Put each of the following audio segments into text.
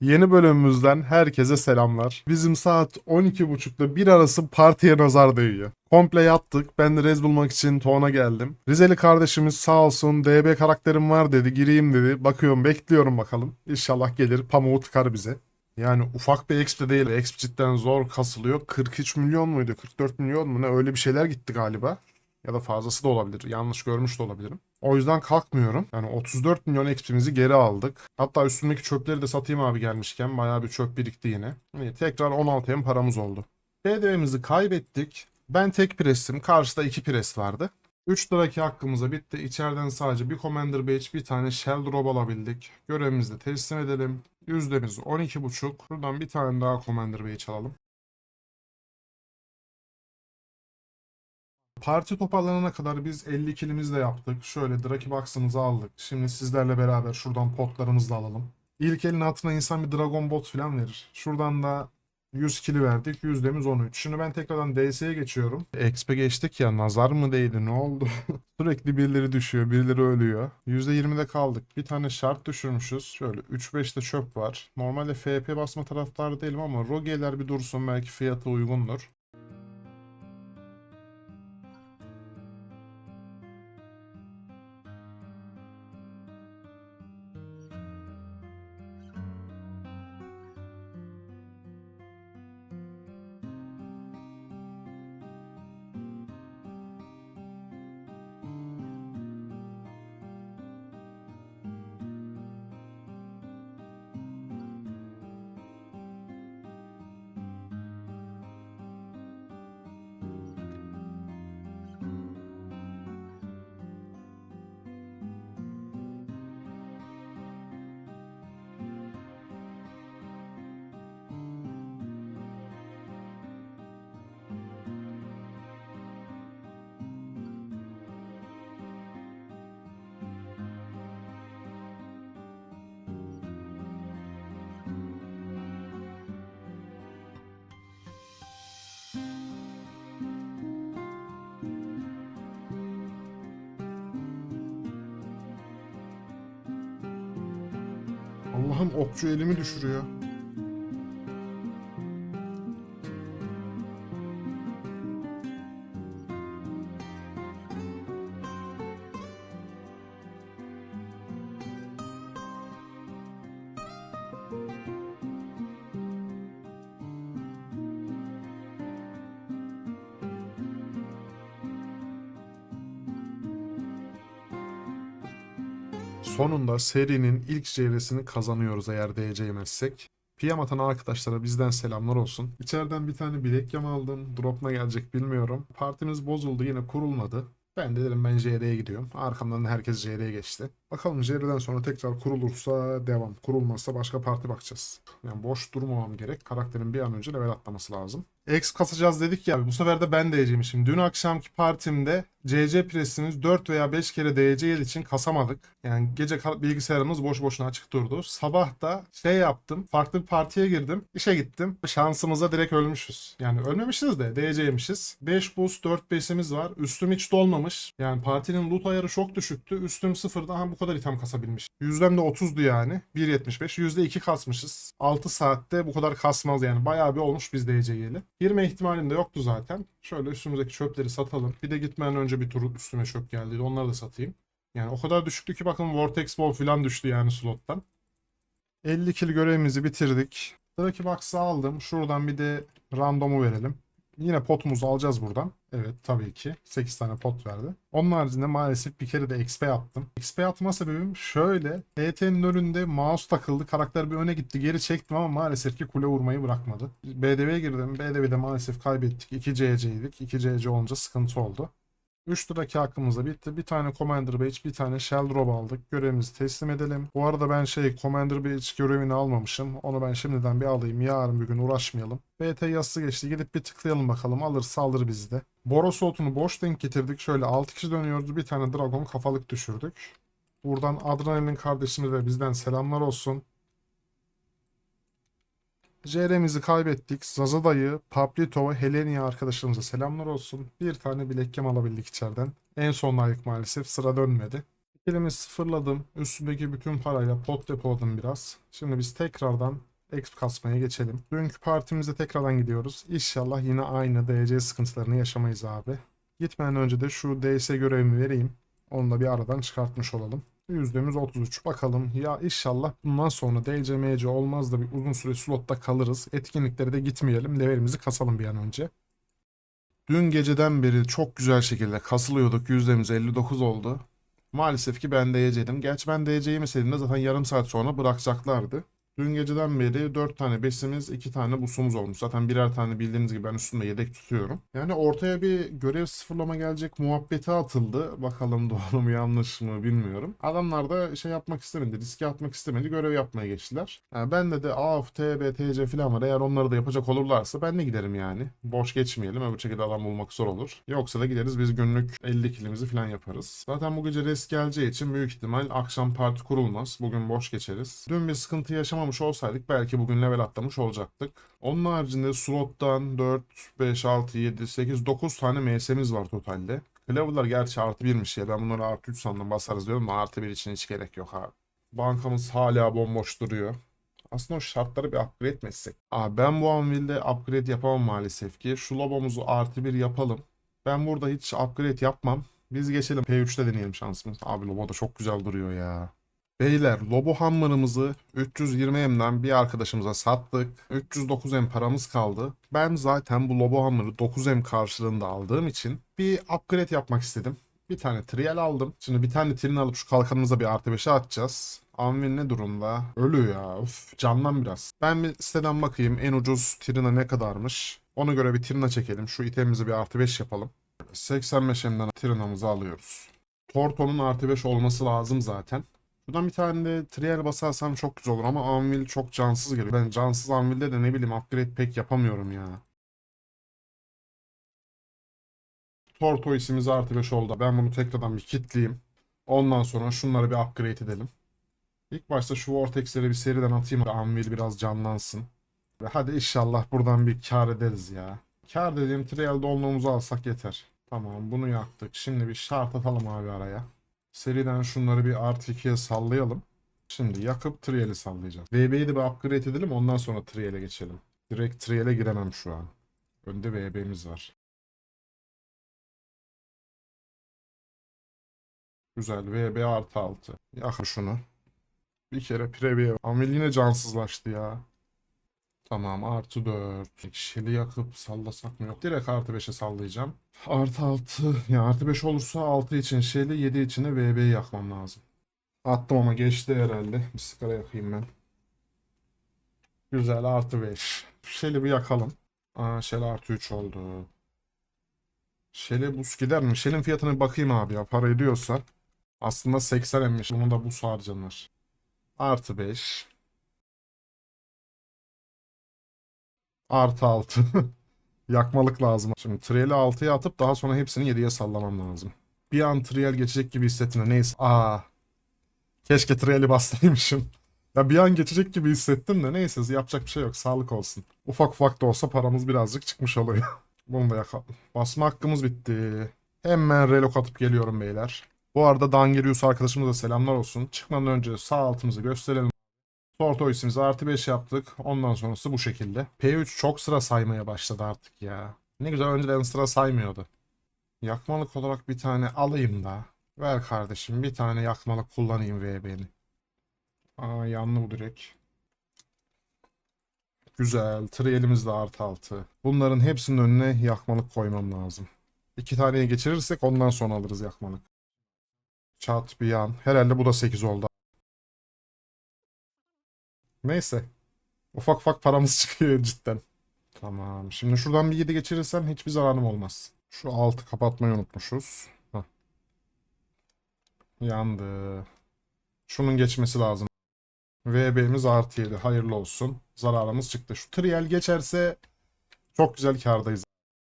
Yeni bölümümüzden herkese selamlar. Bizim saat 12.30'da bir arası partiye nazar değiyor. Komple yattık. Ben de rez bulmak için Toğan'a geldim. Rizeli kardeşimiz sağ olsun DB karakterim var dedi. Gireyim dedi. Bakıyorum bekliyorum bakalım. İnşallah gelir pamuğu tıkar bize. Yani ufak bir exp de değil. Exp cidden zor kasılıyor. 43 milyon muydu? 44 milyon mu ne? Öyle bir şeyler gitti galiba. Ya da fazlası da olabilir. Yanlış görmüş de olabilirim. O yüzden kalkmıyorum. Yani 34 milyon XP'mizi geri aldık. Hatta üstündeki çöpleri de satayım abi gelmişken. Bayağı bir çöp birikti yine. İyi, tekrar 16 M paramız oldu. BDV'mizi kaybettik. Ben tek prestim. Karşıda iki pres vardı. 3 liraki hakkımıza bitti. İçeriden sadece bir Commander Badge, bir tane Shell Drop alabildik. Görevimizi de teslim edelim. Yüzdemiz 12.5. Buradan bir tane daha Commander Badge alalım. Parti toparlanana kadar biz 50 kilimizi de yaptık. Şöyle Draki Box'ımızı aldık. Şimdi sizlerle beraber şuradan potlarımızı da alalım. İlk elin altına insan bir Dragon Bot falan verir. Şuradan da 100 kili verdik. Yüzdemiz 13. Şimdi ben tekrardan DS'ye geçiyorum. XP geçtik ya nazar mı değdi ne oldu? Sürekli birileri düşüyor, birileri ölüyor. %20'de kaldık. Bir tane şart düşürmüşüz. Şöyle 3-5'te çöp var. Normalde FP basma taraftarı değilim ama Roge'ler bir dursun belki fiyatı uygundur. Allah'ım okçu elimi düşürüyor. Sonunda serinin ilk CR'sini kazanıyoruz eğer DC yemezsek. PM atan arkadaşlara bizden selamlar olsun. İçeriden bir tane bilek yama aldım. Drop ne gelecek bilmiyorum. Partimiz bozuldu yine kurulmadı. Ben de dedim ben JR'ye gidiyorum. Arkamdan da herkes JR'ye geçti. Bakalım JR'den sonra tekrar kurulursa devam. Kurulmazsa başka parti bakacağız. Yani boş durmamam gerek. Karakterin bir an önce level atlaması lazım. X kasacağız dedik ya. Bu sefer de ben DC'mişim. Dün akşamki partimde CC presimiz 4 veya 5 kere DC yıl için kasamadık. Yani gece bilgisayarımız boş boşuna açık durdu. Sabah da şey yaptım. Farklı bir partiye girdim. İşe gittim. Şansımıza direkt ölmüşüz. Yani ölmemişiz de DC yemişiz. 5 boost 4 base'imiz var. Üstüm hiç dolmamış. Yani partinin loot ayarı çok düşüktü. Üstüm sıfırda ha bu kadar item kasabilmiş. Yüzdem de 30'du yani. 1.75. %2 kasmışız. 6 saatte bu kadar kasmaz yani. Bayağı bir olmuş biz DC yeli. Girme ihtimalim de yoktu zaten. Şöyle üstümüzdeki çöpleri satalım. Bir de gitmeden önce bir tur üstüme çöp geldi. Onları da satayım. Yani o kadar düşüktü ki bakın Vortex Ball falan düştü yani slottan. 50 kill görevimizi bitirdik. Sıradaki box'ı aldım. Şuradan bir de random'u verelim. Yine potumuzu alacağız buradan. Evet tabii ki. 8 tane pot verdi. Onun haricinde maalesef bir kere de XP attım. XP atma sebebim şöyle. ET'nin önünde mouse takıldı. Karakter bir öne gitti. Geri çektim ama maalesef ki kule vurmayı bırakmadı. BDV'ye girdim. BDV'de maalesef kaybettik. 2 CC'ydik. 2 CC olunca sıkıntı oldu. 3 liraki hakkımız da bitti. Bir tane Commander Badge, bir tane Shell Drop aldık. Görevimizi teslim edelim. Bu arada ben şey Commander Badge görevini almamışım. Onu ben şimdiden bir alayım. Yarın bir gün uğraşmayalım. BT yazısı geçti. Gidip bir tıklayalım bakalım. Alır bizi de. Boros Out'unu boş denk getirdik. Şöyle 6 kişi dönüyoruz. Bir tane Dragon kafalık düşürdük. Buradan Adrenalin kardeşimize de bizden selamlar olsun. JR'mizi kaybettik. Zazada'yı, Pablito ve Helenia arkadaşlarımıza selamlar olsun. Bir tane bilekkem alabildik içeriden. En son layık maalesef sıra dönmedi. Kilimi sıfırladım. Üstündeki bütün parayla pot depoladım biraz. Şimdi biz tekrardan exp kasmaya geçelim. Dünkü partimize tekrardan gidiyoruz. İnşallah yine aynı DC sıkıntılarını yaşamayız abi. Gitmeden önce de şu DS görevimi vereyim. Onu da bir aradan çıkartmış olalım. Yüzdemiz 33. Bakalım ya inşallah bundan sonra DC MC olmaz da bir uzun süre slotta kalırız. Etkinliklere de gitmeyelim. Levelimizi kasalım bir an önce. Dün geceden beri çok güzel şekilde kasılıyorduk. Yüzdemiz 59 oldu. Maalesef ki ben DC'dim. Gerçi ben DC yemeseydim de zaten yarım saat sonra bırakacaklardı. Dün geceden beri 4 tane besimiz, 2 tane busumuz olmuş. Zaten birer tane bildiğiniz gibi ben üstümde yedek tutuyorum. Yani ortaya bir görev sıfırlama gelecek muhabbeti atıldı. Bakalım doğru mu yanlış mı bilmiyorum. Adamlar da şey yapmak istemedi, riske atmak istemedi, görev yapmaya geçtiler. Yani ben de de AF, TB, TC falan var. Eğer onları da yapacak olurlarsa ben de giderim yani. Boş geçmeyelim. Öbür şekilde adam bulmak zor olur. Yoksa da gideriz biz günlük 50 kilimizi falan yaparız. Zaten bu gece res geleceği için büyük ihtimal akşam parti kurulmaz. Bugün boş geçeriz. Dün bir sıkıntı yaşamamış olsaydık belki bugün level atlamış olacaktık. Onun haricinde slottan 4, 5, 6, 7, 8, 9 tane MS'miz var totalde. Clever'lar gerçi artı 1'miş ya. Ben bunları artı 3 sandım basarız diyorum ama artı 1 için hiç gerek yok abi. Bankamız hala bomboş duruyor. Aslında o şartları bir upgrade etsek? Aa, ben bu Anvil'de upgrade yapamam maalesef ki. Şu lobomuzu artı 1 yapalım. Ben burada hiç upgrade yapmam. Biz geçelim P3'te deneyelim şansımız. Abi lobo da çok güzel duruyor ya. Beyler Lobo Hammer'ımızı 320M'den bir arkadaşımıza sattık. 309M paramız kaldı. Ben zaten bu Lobo Hammer'ı 9M karşılığında aldığım için bir upgrade yapmak istedim. Bir tane trial aldım. Şimdi bir tane trin alıp şu kalkanımıza bir artı 5'e atacağız. Anvil ne durumda? Ölü ya. Uf, canlan biraz. Ben bir siteden bakayım en ucuz trina ne kadarmış. Ona göre bir trina çekelim. Şu itemimizi bir artı 5 yapalım. 85M'den trinamızı alıyoruz. Torto'nun artı 5 olması lazım zaten. Buradan bir tane de trial basarsam çok güzel olur ama Anvil çok cansız geliyor. Ben cansız Anvil'de de ne bileyim upgrade pek yapamıyorum ya. Torto isimiz artı 5 oldu. Ben bunu tekrardan bir kitleyeyim. Ondan sonra şunları bir upgrade edelim. İlk başta şu Vortex'leri bir seriden atayım. da Anvil biraz canlansın. Ve hadi inşallah buradan bir kar ederiz ya. Kar dediğim trial dolmamızı alsak yeter. Tamam bunu yaktık. Şimdi bir şart atalım abi araya. Seriden şunları bir artı 2'ye sallayalım. Şimdi yakıp trial'i sallayacağız. VB'yi de bir upgrade edelim ondan sonra trial'e geçelim. Direkt trial'e giremem şu an. Önde VB'miz var. Güzel. VB artı 6. Yakın şunu. Bir kere preview. Amel yine cansızlaştı ya. Tamam artı 4. Shell'i yakıp sallasak mı yok. Direkt artı 5'e sallayacağım. Artı 6. Ya artı 5 olursa 6 için Shell'i 7 için de VB'yi yakmam lazım. Attım ama geçti herhalde. Bir sigara yakayım ben. Güzel artı 5. Shell'i bir yakalım. Aa Shell artı 3 oldu. Shell'e buz gider mi? Shell'in fiyatına bir bakayım abi ya. Para ediyorsa. Aslında 80 emmiş. Bunun da buz harcanır. Artı 5. Artı 6. Yakmalık lazım. Şimdi trial'i 6'ya atıp daha sonra hepsini 7'ye sallamam lazım. Bir an trial geçecek gibi hissettim neyse. Aa. Keşke trial'i bastırmışım. Ya bir an geçecek gibi hissettim de neyse yapacak bir şey yok. Sağlık olsun. Ufak ufak da olsa paramız birazcık çıkmış oluyor. Bunu da yakalım. Basma hakkımız bitti. Hemen relok atıp geliyorum beyler. Bu arada Dangerius arkadaşımıza da selamlar olsun. Çıkmadan önce sağ altımızı gösterelim. Torto isimizi artı 5 yaptık. Ondan sonrası bu şekilde. P3 çok sıra saymaya başladı artık ya. Ne güzel önceden sıra saymıyordu. Yakmalık olarak bir tane alayım da. Ver kardeşim bir tane yakmalık kullanayım VB'ni. Aa yanlı bu direkt. Güzel. Trialimiz de artı 6. Bunların hepsinin önüne yakmalık koymam lazım. İki taneye geçirirsek ondan sonra alırız yakmalık. Çat bir yan. Herhalde bu da 8 oldu. Neyse. Ufak ufak paramız çıkıyor cidden. Tamam. Şimdi şuradan bir 7 geçirirsem hiçbir zararım olmaz. Şu altı kapatmayı unutmuşuz. Hah. Yandı. Şunun geçmesi lazım. VB'miz artı 7. Hayırlı olsun. Zararımız çıktı. Şu trial geçerse çok güzel kardayız.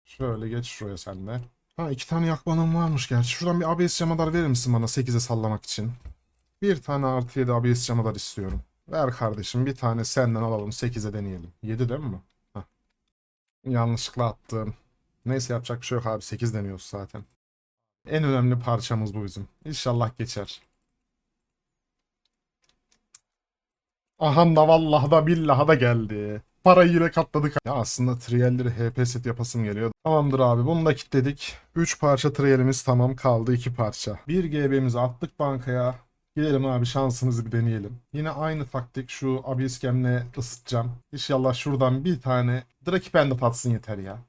Şöyle geç şuraya sen de. Ha iki tane yakmanım varmış gerçi. Şuradan bir ABS camadar verir misin bana 8'e sallamak için? Bir tane artı 7 ABS camadar istiyorum. Ver kardeşim bir tane senden alalım 8'e deneyelim. 7 değil mi? Heh. Yanlışlıkla attım. Neyse yapacak bir şey yok abi 8 deniyoruz zaten. En önemli parçamız bu bizim. İnşallah geçer. Aha da vallahi da billahi da geldi. Parayı yine katladık. Ya aslında trialleri HP set yapasım geliyor. Tamamdır abi bunu da kilitledik. 3 parça trialimiz tamam kaldı 2 parça. 1 GB'mizi attık bankaya. Gidelim abi şansımızı bir deneyelim. Yine aynı taktik şu Abyss gemle ısıtacağım. İnşallah şuradan bir tane Draki Pendant atsın yeter ya.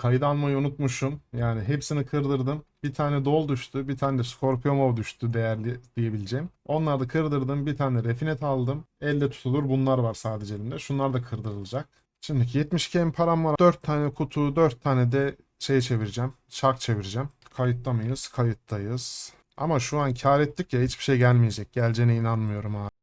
Kaydı almayı unutmuşum. Yani hepsini kırdırdım. Bir tane Dol düştü. Bir tane de Scorpion düştü değerli diyebileceğim. Onları da kırdırdım. Bir tane Refinet aldım. Elle tutulur bunlar var sadece elimde. Şunlar da kırdırılacak. Şimdi 72 param var. 4 tane kutu, 4 tane de şey çevireceğim. Çark çevireceğim. Kayıtta mıyız? Kayıttayız. Ama şu an kar ettik ya hiçbir şey gelmeyecek. Geleceğine inanmıyorum abi.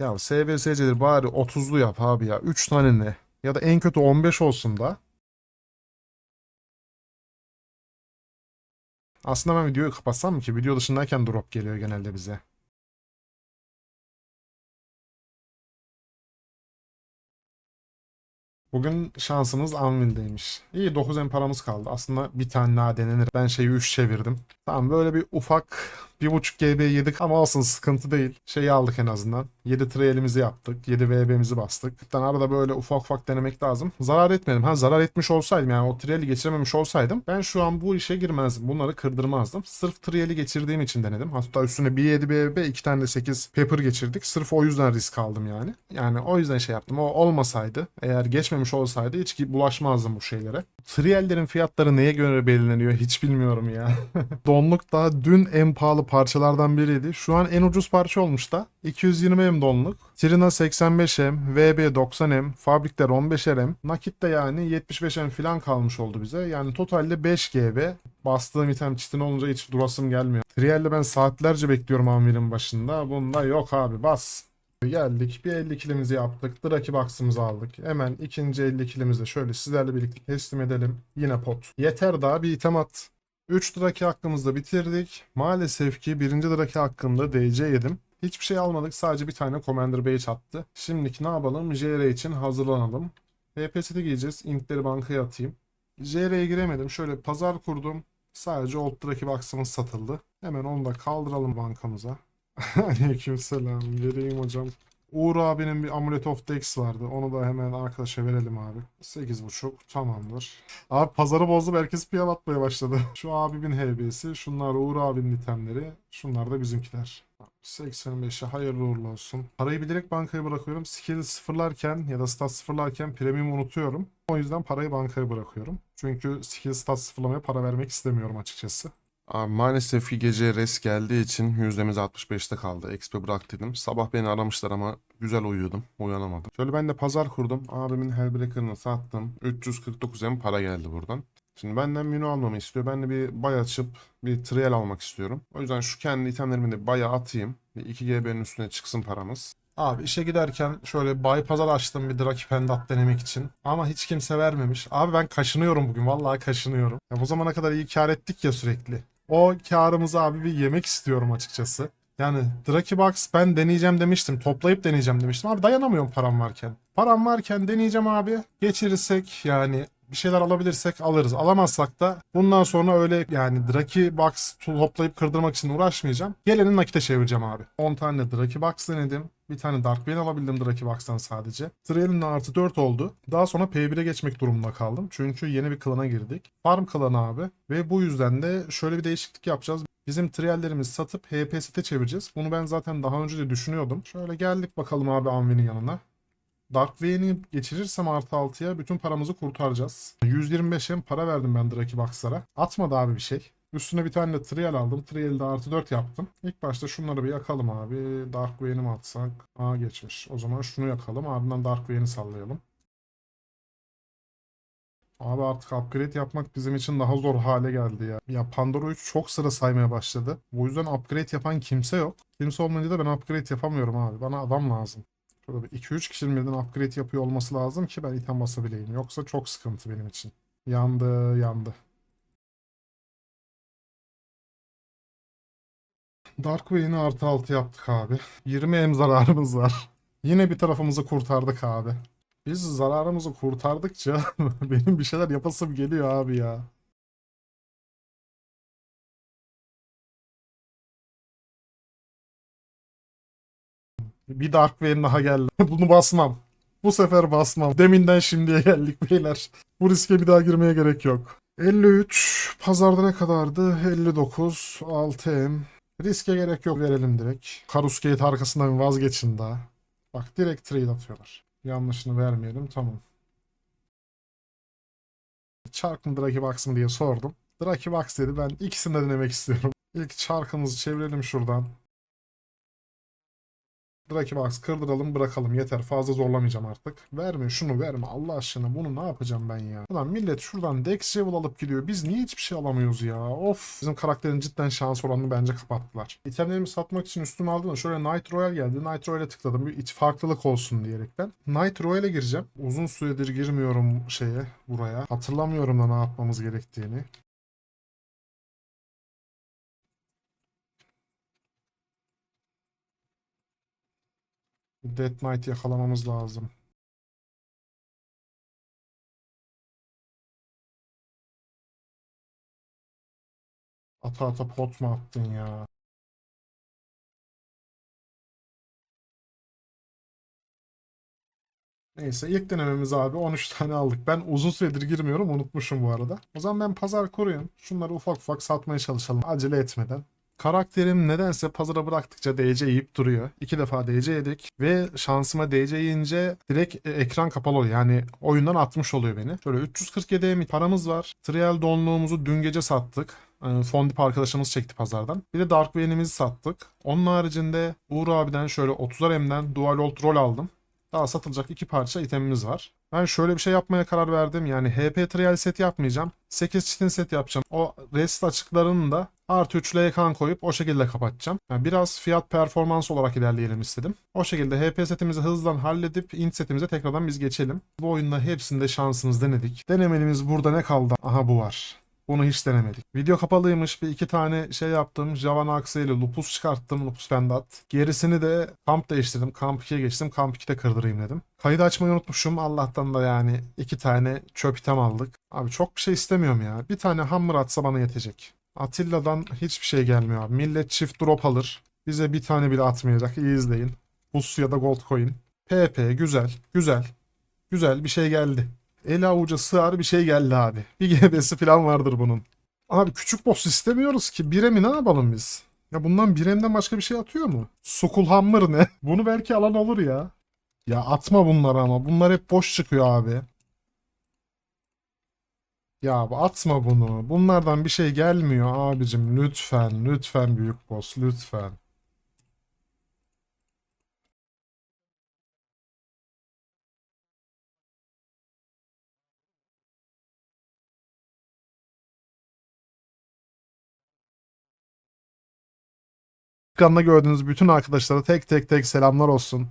Ya SVSC'dir bari 30'lu yap abi ya. 3 tane ne? Ya da en kötü 15 olsun da. Aslında ben videoyu kapatsam mı ki? Video dışındayken drop geliyor genelde bize. Bugün şansımız Anvil'deymiş. İyi 9 en paramız kaldı. Aslında bir tane daha denenir. Ben şeyi 3 çevirdim. Tamam böyle bir ufak 1.5 GB yedik ama olsun sıkıntı değil. Şeyi aldık en azından. 7 trialimizi yaptık. 7 VB'mizi bastık. Cidden arada böyle ufak ufak denemek lazım. Zarar etmedim. Ha zarar etmiş olsaydım yani o triali geçirememiş olsaydım ben şu an bu işe girmezdim. Bunları kırdırmazdım. Sırf triali geçirdiğim için denedim. Hatta üstüne bir 7 VB 2 tane de 8 pepper geçirdik. Sırf o yüzden risk aldım yani. Yani o yüzden şey yaptım. O olmasaydı eğer geçmemiş olsaydı hiç bulaşmazdım bu şeylere. Triallerin fiyatları neye göre belirleniyor hiç bilmiyorum ya. Donluk da dün en pahalı parçalardan biriydi. Şu an en ucuz parça olmuş da. 220M donluk. Trina 85M, VB 90M, Fabrikler 15M, nakit de yani 75M falan kalmış oldu bize. Yani totalde 5 GB. Bastığım item çitin olunca hiç durasım gelmiyor. Trial'de ben saatlerce bekliyorum amirin başında. Bunda yok abi bas. Geldik bir 50 kilimizi yaptık. Draki box'ımızı aldık. Hemen ikinci 50 kilimizi şöyle sizlerle birlikte teslim edelim. Yine pot. Yeter daha bir item at. 3 Draki hakkımızda bitirdik. Maalesef ki 1. Draki hakkında DC yedim. Hiçbir şey almadık. Sadece bir tane Commander Base attı. Şimdiki ne yapalım? JR için hazırlanalım. HPS'de giyeceğiz. Inkleri bankaya atayım. JR'ye giremedim. Şöyle pazar kurdum. Sadece Old Draki box'ımız satıldı. Hemen onu da kaldıralım bankamıza. Aleykümselam. Vereyim hocam. Uğur abinin bir Amulet of Dex vardı. Onu da hemen arkadaşa verelim abi. 8.5 tamamdır. Abi pazarı bozdum. Herkes piyav atmaya başladı. Şu abimin HB'si. Şunlar Uğur abinin itemleri. Şunlar da bizimkiler. 85'e hayırlı uğurlu olsun. Parayı bilerek bankaya bırakıyorum. Skill sıfırlarken ya da stat sıfırlarken premium unutuyorum. O yüzden parayı bankaya bırakıyorum. Çünkü skill stat sıfırlamaya para vermek istemiyorum açıkçası. Abi maalesef ki gece res geldiği için yüzdemiz 65'te kaldı. XP bırak dedim. Sabah beni aramışlar ama güzel uyuyordum. Uyanamadım. Şöyle ben de pazar kurdum. Abimin Hellbreaker'ını sattım. 349 M para geldi buradan. Şimdi benden menü almamı istiyor. Ben de bir bay açıp bir trial almak istiyorum. O yüzden şu kendi itemlerimi de baya atayım. Bir 2 GB'nin üstüne çıksın paramız. Abi işe giderken şöyle bay pazar açtım bir Draki Pendat denemek için. Ama hiç kimse vermemiş. Abi ben kaşınıyorum bugün. Vallahi kaşınıyorum. Ya bu zamana kadar iyi kar ettik ya sürekli. O karımızı abi bir yemek istiyorum açıkçası. Yani Draki Box ben deneyeceğim demiştim. Toplayıp deneyeceğim demiştim. Abi dayanamıyorum param varken. Param varken deneyeceğim abi. Geçirirsek yani bir şeyler alabilirsek alırız. Alamazsak da bundan sonra öyle yani Draki Box toplayıp kırdırmak için uğraşmayacağım. Geleni nakite çevireceğim abi. 10 tane Draki Box denedim. Bir tane Dark Vein alabildim Draki Box'tan sadece. Trail'in artı 4 oldu. Daha sonra P1'e geçmek durumunda kaldım. Çünkü yeni bir klana girdik. Farm klanı abi. Ve bu yüzden de şöyle bir değişiklik yapacağız. Bizim triallerimizi satıp HPS'te çevireceğiz. Bunu ben zaten daha önce de düşünüyordum. Şöyle geldik bakalım abi Anvin'in yanına. Dark Vayne'i geçirirsem artı 6'ya bütün paramızı kurtaracağız. 125 hem para verdim ben Draki Box'lara. Atmadı abi bir şey. Üstüne bir tane de trial aldım. Trial'de artı 4 yaptım. İlk başta şunları bir yakalım abi. Dark Vayne'i mi atsak? Aa geçmiş. O zaman şunu yakalım. Ardından Dark Vayne'i sallayalım. Abi artık upgrade yapmak bizim için daha zor hale geldi ya. Ya Pandora 3 çok sıra saymaya başladı. Bu yüzden upgrade yapan kimse yok. Kimse olmayınca da ben upgrade yapamıyorum abi. Bana adam lazım. Şurada bir 2-3 kişinin birden upgrade yapıyor olması lazım ki ben item basabileyim. Yoksa çok sıkıntı benim için. Yandı, yandı. Darkway'ini artı 6 yaptık abi. 20 em zararımız var. Yine bir tarafımızı kurtardık abi. Biz zararımızı kurtardıkça benim bir şeyler yapasım geliyor abi ya. Bir Darkway'in daha geldi. Bunu basmam. Bu sefer basmam. Deminden şimdiye geldik beyler. Bu riske bir daha girmeye gerek yok. 53. Pazarda ne kadardı? 59. 6M. Riske gerek yok. Verelim direkt. Karusgate arkasından vazgeçin daha. Bak direkt trade atıyorlar. Yanlışını vermeyelim. Tamam. Çark mı Draki Box mı diye sordum. Draki Box dedi. Ben ikisini de denemek istiyorum. İlk çarkımızı çevirelim şuradan. Draki Box kırdıralım bırakalım yeter fazla zorlamayacağım artık. Verme şunu verme Allah aşkına bunu ne yapacağım ben ya. Ulan millet şuradan Dex Level alıp gidiyor biz niye hiçbir şey alamıyoruz ya of. Bizim karakterin cidden şans oranını bence kapattılar. İtemlerimi satmak için üstüme aldım da şöyle Night Royale geldi. Night Royale'e tıkladım bir iç farklılık olsun diyerekten. Night Royale'e gireceğim. Uzun süredir girmiyorum şeye buraya. Hatırlamıyorum da ne yapmamız gerektiğini. Dead Knight yakalamamız lazım. Ata ata pot mu attın ya? Neyse ilk denememiz abi 13 tane aldık. Ben uzun süredir girmiyorum unutmuşum bu arada. O zaman ben pazar kurayım. Şunları ufak ufak satmaya çalışalım acele etmeden. Karakterim nedense pazara bıraktıkça DC yiyip duruyor. İki defa DC yedik ve şansıma DC yiyince direkt e, ekran kapalı oluyor. Yani oyundan atmış oluyor beni. Şöyle 347 M paramız var. Trial donluğumuzu dün gece sattık. E, Fondip arkadaşımız çekti pazardan. Bir de Dark Veil'imizi sattık. Onun haricinde Uğur abiden şöyle 30'ar M'den Dual Ult Roll aldım. Daha satılacak iki parça itemimiz var. Ben şöyle bir şey yapmaya karar verdim. Yani HP Trial set yapmayacağım. 8 çitin set yapacağım. O rest açıklarını da artı 3 kan koyup o şekilde kapatacağım. Yani biraz fiyat performans olarak ilerleyelim istedim. O şekilde HP setimizi hızlan halledip int setimize tekrardan biz geçelim. Bu oyunda hepsinde şansımız denedik. Denemelimiz burada ne kaldı? Aha bu var. Bunu hiç denemedik. Video kapalıymış. Bir iki tane şey yaptım. Javan Axe ile Lupus çıkarttım. Lupus Pendat. Gerisini de kamp değiştirdim. Kamp 2'ye geçtim. Kamp 2'de kırdırayım dedim. Kaydı açmayı unutmuşum. Allah'tan da yani iki tane çöp item aldık. Abi çok bir şey istemiyorum ya. Bir tane hammer atsa bana yetecek. Atilla'dan hiçbir şey gelmiyor abi. Millet çift drop alır. Bize bir tane bile atmayacak. İyi izleyin. Bus ya da gold coin. PP güzel. Güzel. Güzel bir şey geldi. El avuca sığar bir şey geldi abi. Bir GB'si falan vardır bunun. Abi küçük boss istemiyoruz ki. Biremi ne yapalım biz? Ya bundan biremden başka bir şey atıyor mu? Sukul Hammer ne? Bunu belki alan olur ya. Ya atma bunları ama. Bunlar hep boş çıkıyor abi. Ya atma bunu. Bunlardan bir şey gelmiyor abicim. Lütfen, lütfen büyük boss, lütfen. Ekranda gördüğünüz bütün arkadaşlara tek tek tek selamlar olsun.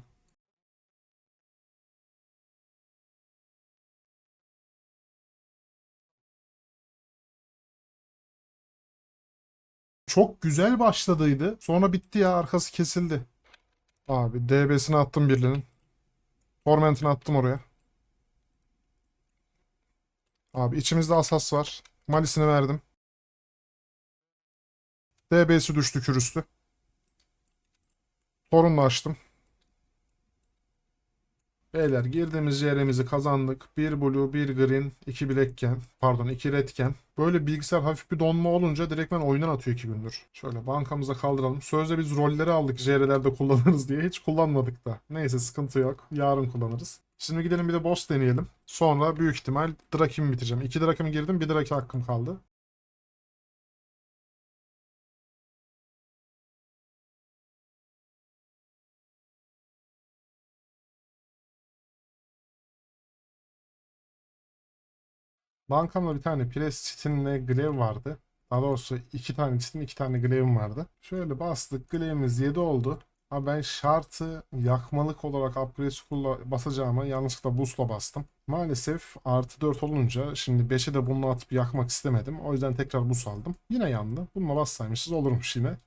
Çok güzel başladıydı. Sonra bitti ya arkası kesildi. Abi DB'sini attım birinin. Torment'ini attım oraya. Abi içimizde asas var. Malisini verdim. DB'si düştü kürüstü. Torunla açtım. Beyler girdiğimiz yerimizi kazandık. 1 blue, 1 green, 2 blackken, pardon 2 redken. Böyle bilgisayar hafif bir donma olunca direktmen oyundan atıyor 2 gündür. Şöyle bankamıza kaldıralım. Sözde biz rolleri aldık JR'lerde kullanırız diye. Hiç kullanmadık da. Neyse sıkıntı yok. Yarın kullanırız. Şimdi gidelim bir de boss deneyelim. Sonra büyük ihtimal Drakim'i bitireceğim. 2 Drakim'i girdim. 1 Draki hakkım kaldı. Bankamda bir tane pres çitinle glaive vardı. Daha doğrusu iki tane çitin iki tane glaive'im vardı. Şöyle bastık glaive'imiz 7 oldu. Ama ben şartı yakmalık olarak upgrade school'la basacağıma yanlışlıkla boost'la bastım. Maalesef artı 4 olunca şimdi 5'e de bunu atıp yakmak istemedim. O yüzden tekrar boost aldım. Yine yandı. Bununla bassaymışız olurmuş yine.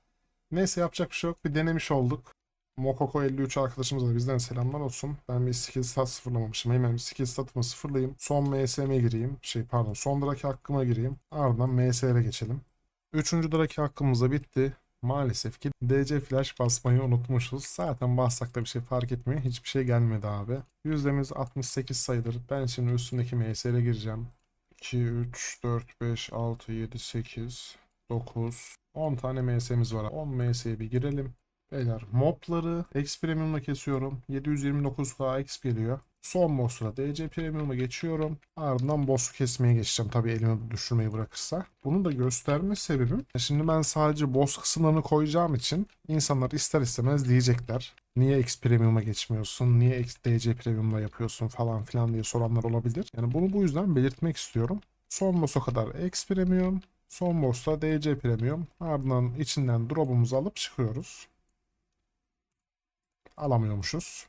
Neyse yapacak bir şey yok. Bir denemiş olduk. Mokoko 53 arkadaşımıza da bizden selamlar olsun. Ben bir skill stat sıfırlamamışım. Hemen bir skill statımı sıfırlayayım. Son MSM'e gireyim. Şey pardon son draki hakkıma gireyim. Ardından MSR'e geçelim. Üçüncü draki hakkımız da bitti. Maalesef ki DC flash basmayı unutmuşuz. Zaten bassak da bir şey fark etmiyor. Hiçbir şey gelmedi abi. Yüzdemiz 68 sayıdır. Ben şimdi üstündeki MSR'e gireceğim. 2, 3, 4, 5, 6, 7, 8, 9, 10 tane MS'miz var. 10 MS'ye bir girelim. Beyler mobları X Premium'la kesiyorum. 729k X geliyor. Son boss'la DC Premium'a geçiyorum. Ardından boss'u kesmeye geçeceğim. Tabii elimi düşürmeyi bırakırsa. Bunu da gösterme sebebim. Şimdi ben sadece boss kısımlarını koyacağım için insanlar ister istemez diyecekler. Niye X Premium'a geçmiyorsun? Niye X DC Premium'la yapıyorsun falan filan diye soranlar olabilir. Yani bunu bu yüzden belirtmek istiyorum. Son boss'a kadar X Premium. Son boss'ta DC Premium. Ardından içinden drop'umuzu alıp çıkıyoruz. Alamıyormuşuz.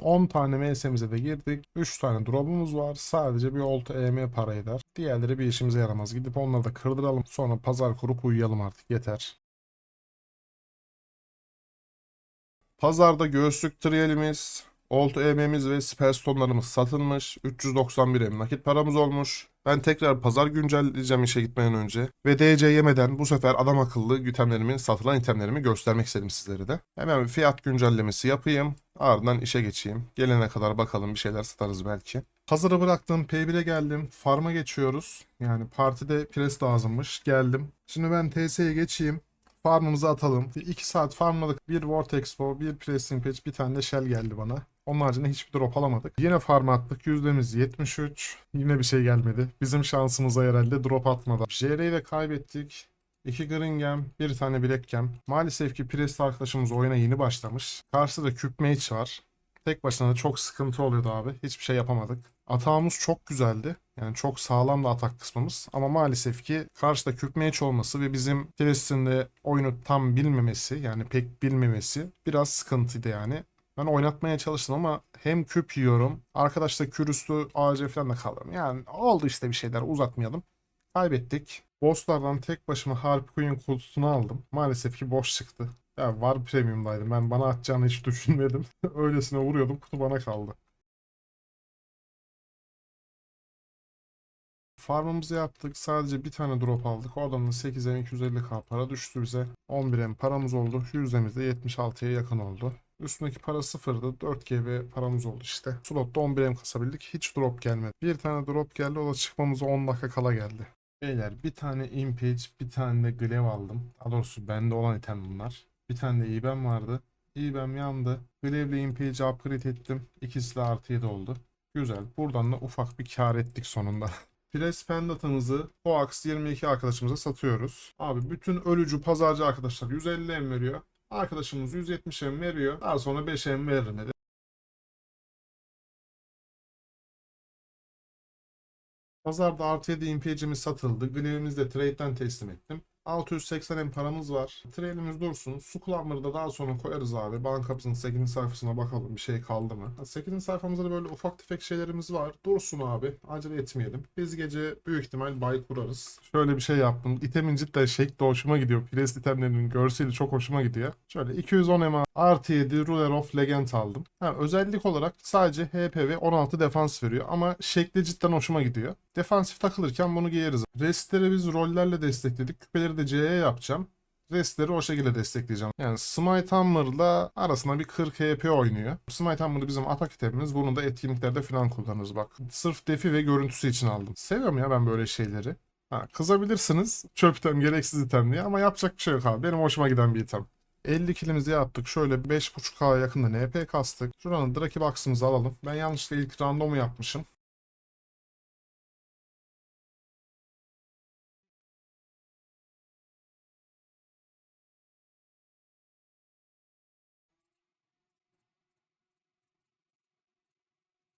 On tane MS'imize de girdik. 3 tane drop'umuz var. Sadece bir olta EM para eder. Diğerleri bir işimize yaramaz. Gidip onları da kırdıralım. Sonra pazar kurup uyuyalım artık. Yeter. Pazarda göğüslük triyelimiz, olta EM'miz ve sperstonelarımız satılmış. 391 em nakit paramız olmuş. Ben tekrar pazar güncelleyeceğim işe gitmeden önce. Ve DC yemeden bu sefer adam akıllı itemlerimi, satılan itemlerimi göstermek istedim sizlere de. Hemen fiyat güncellemesi yapayım. Ardından işe geçeyim. Gelene kadar bakalım bir şeyler satarız belki. Hazırı bıraktım. P1'e geldim. Farm'a geçiyoruz. Yani partide pres lazımmış. Geldim. Şimdi ben TS'ye geçeyim. Farmımızı atalım. 2 saat farmladık. Bir Vortex Bow, bir Pressing Patch, bir tane de Shell geldi bana. Onun haricinde hiçbir drop alamadık. Yine farm attık. Yüzdemiz 73. Yine bir şey gelmedi. Bizim şansımıza herhalde drop atmadı. JR'yi de kaybettik. 2 Green Gem, bir tane Black Gem. Maalesef ki Priest arkadaşımız oyuna yeni başlamış. Karşıda Küp Mage var. Tek başına da çok sıkıntı oluyordu abi. Hiçbir şey yapamadık. Atağımız çok güzeldi. Yani çok sağlam da atak kısmımız. Ama maalesef ki karşıda Küp Mage olması ve bizim Priest'in de oyunu tam bilmemesi yani pek bilmemesi biraz sıkıntıydı yani. Ben oynatmaya çalıştım ama hem küp yiyorum. Arkadaş da kürüstü AC falan da kalırım. Yani oldu işte bir şeyler uzatmayalım. Kaybettik. Bosslardan tek başıma Harp Queen kutusunu aldım. Maalesef ki boş çıktı. Ya var premiumdaydım. Ben bana atacağını hiç düşünmedim. Öylesine vuruyordum. Kutu bana kaldı. Farmımızı yaptık. Sadece bir tane drop aldık. Oradan da 8'e 250k para düştü bize. 11'e paramız oldu. Yüzdemiz de 76'ya yakın oldu. Üstündeki para sıfırdı. 4 GB paramız oldu işte. Slotta 11 M kasabildik. Hiç drop gelmedi. Bir tane drop geldi. O da çıkmamıza 10 dakika kala geldi. Beyler bir tane Impage, bir tane de Glaive aldım. Daha doğrusu bende olan item bunlar. Bir tane de İBEM vardı. İBEM yandı. Glaive ile Impage'i upgrade ettim. İkisi de artı 7 oldu. Güzel. Buradan da ufak bir kar ettik sonunda. Press Pendat'ımızı Hoax 22 arkadaşımıza satıyoruz. Abi bütün ölücü pazarcı arkadaşlar 150 M veriyor. Arkadaşımız 170 M veriyor. Daha sonra 5 M veririm dedi. Pazarda artı 7 impejimiz satıldı. Glaive'imizi de trade'den teslim ettim. 680 M paramız var. Trade'imiz dursun. Su kullanları da daha sonra koyarız abi. Bankamızın 8. sayfasına bakalım bir şey kaldı mı? 8. sayfamızda da böyle ufak tefek şeylerimiz var. Dursun abi. Acele etmeyelim. Biz gece büyük ihtimal bay kurarız. Şöyle bir şey yaptım. İtemin cidden şekli hoşuma gidiyor. Pres itemlerinin görseli çok hoşuma gidiyor. Şöyle 210 M artı 7 Ruler of Legend aldım. Ha, özellik olarak sadece HP ve 16 defans veriyor ama şekli cidden hoşuma gidiyor. Defansif takılırken bunu giyeriz. Restleri biz rollerle destekledik. Küpeleri de C'ye yapacağım. Restleri o şekilde destekleyeceğim. Yani Smite Hammer'la arasında bir 40 HP oynuyor. Smite Hammer bizim atak itemimiz. Bunu da etkinliklerde falan kullanırız bak. Sırf defi ve görüntüsü için aldım. Seviyorum ya ben böyle şeyleri. Ha, kızabilirsiniz çöp item gereksiz item diye ama yapacak bir şey yok abi. Benim hoşuma giden bir item. 50 kilimizi yaptık. Şöyle 5.5K yakında NP kastık. Şuranın Draki Box'ımızı alalım. Ben yanlışlıkla ilk randomu yapmışım.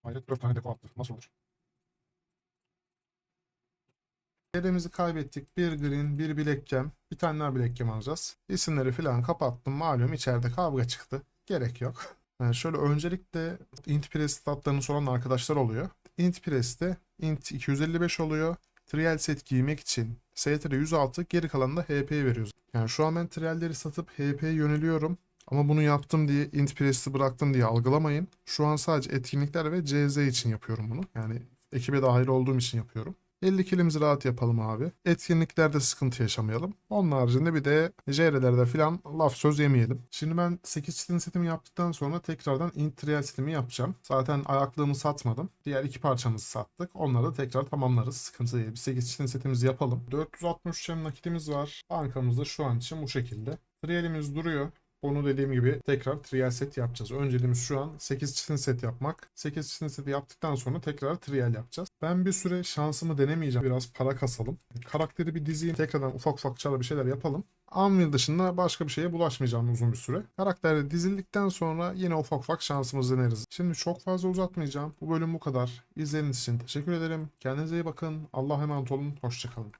Hayret 4 tane depo attı. Nasıl olur? Yerimizi kaybettik. Bir green, bir bilekkem. Bir tane daha bilekkem alacağız. İsimleri falan kapattım. Malum içeride kavga çıktı. Gerek yok. Yani şöyle öncelikle int press statlarını soran arkadaşlar oluyor. Int press'te int 255 oluyor. Trial set giymek için STR 106 geri kalanında HP veriyoruz. Yani şu an ben trialleri satıp HP'ye yöneliyorum. Ama bunu yaptım diye int press'i bıraktım diye algılamayın. Şu an sadece etkinlikler ve CZ için yapıyorum bunu. Yani ekibe dahil olduğum için yapıyorum. 50 kilimizi rahat yapalım abi. Etkinliklerde sıkıntı yaşamayalım. Onun haricinde bir de JR'lerde falan laf söz yemeyelim. Şimdi ben 8 çitin setimi yaptıktan sonra tekrardan int trial setimi yapacağım. Zaten ayaklığımı satmadım. Diğer iki parçamızı sattık. Onları da tekrar tamamlarız. Sıkıntı değil. Bir 8 çitin setimizi yapalım. 463 hem nakitimiz var. Bankamızda şu an için bu şekilde. Trialimiz duruyor. Onu dediğim gibi tekrar trial set yapacağız. Önceliğimiz şu an 8 çitin set yapmak. 8 çitin seti yaptıktan sonra tekrar trial yapacağız. Ben bir süre şansımı denemeyeceğim. Biraz para kasalım. Karakteri bir dizeyim. Tekrardan ufak ufak çara bir şeyler yapalım. Anvil dışında başka bir şeye bulaşmayacağım uzun bir süre. Karakter dizildikten sonra yine ufak ufak şansımızı deneriz. Şimdi çok fazla uzatmayacağım. Bu bölüm bu kadar. İzlediğiniz için teşekkür ederim. Kendinize iyi bakın. Allah'a emanet olun. Hoşçakalın.